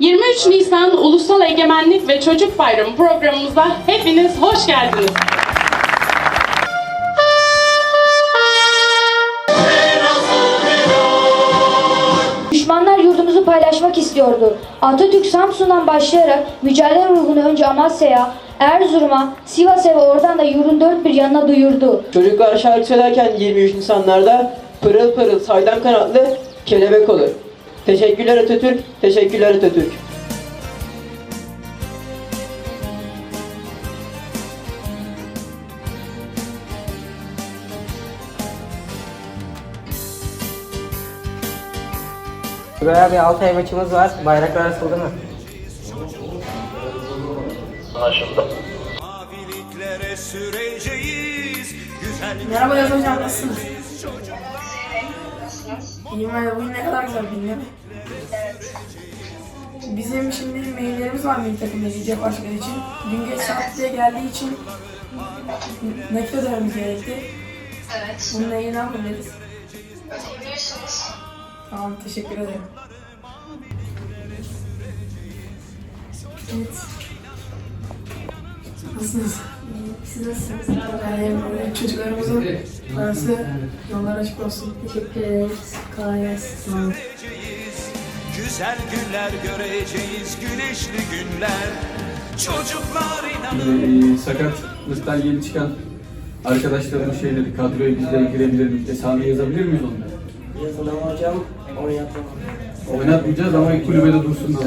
23 Nisan Ulusal Egemenlik ve Çocuk Bayramı programımıza hepiniz hoş geldiniz. Düşmanlar yurdumuzu paylaşmak istiyordu. Atatürk Samsun'dan başlayarak mücadele ruhunu önce Amasya'ya, Erzurum'a, Sivas'a ve oradan da yurdun dört bir yanına duyurdu. Çocuklar şarkı söylerken 23 Nisanlarda pırıl pırıl saydam kanatlı kelebek olur. Teşekkürler Atatürk, teşekkürler Atatürk. Buraya bir Altay maçımız var. Bayraklar asıldı mı? Güzel Merhaba Yaz Hocam nasılsınız? İyiyim ben bugün ne kadar güzel değil mi? Bizim şimdi maillerimiz var milli takım izleyecek başkanı için. Dün geç saatte geldiği için nakit ödememiz gerekti. Evet. Bununla ilgili ne yapabiliriz? Ödeyebilirsiniz. Tamam teşekkür ederim. Evet. Nasılsınız? Siz nasılsınız? Yani böyle çocuklarımızın parası yollar açık olsun. Teşekkür ederiz. Kolay gelsin. güzel günler göreceğiz güneşli günler çocuklar inanın Ee, sakatlıktan yeni çıkan arkadaşlarımın şeyleri, kadroya bizlere girebilir mi? Hesabı yazabilir miyiz onları? Yazılım hocam oynatalım. Oynatmayacağız ama kulübede dursunlar.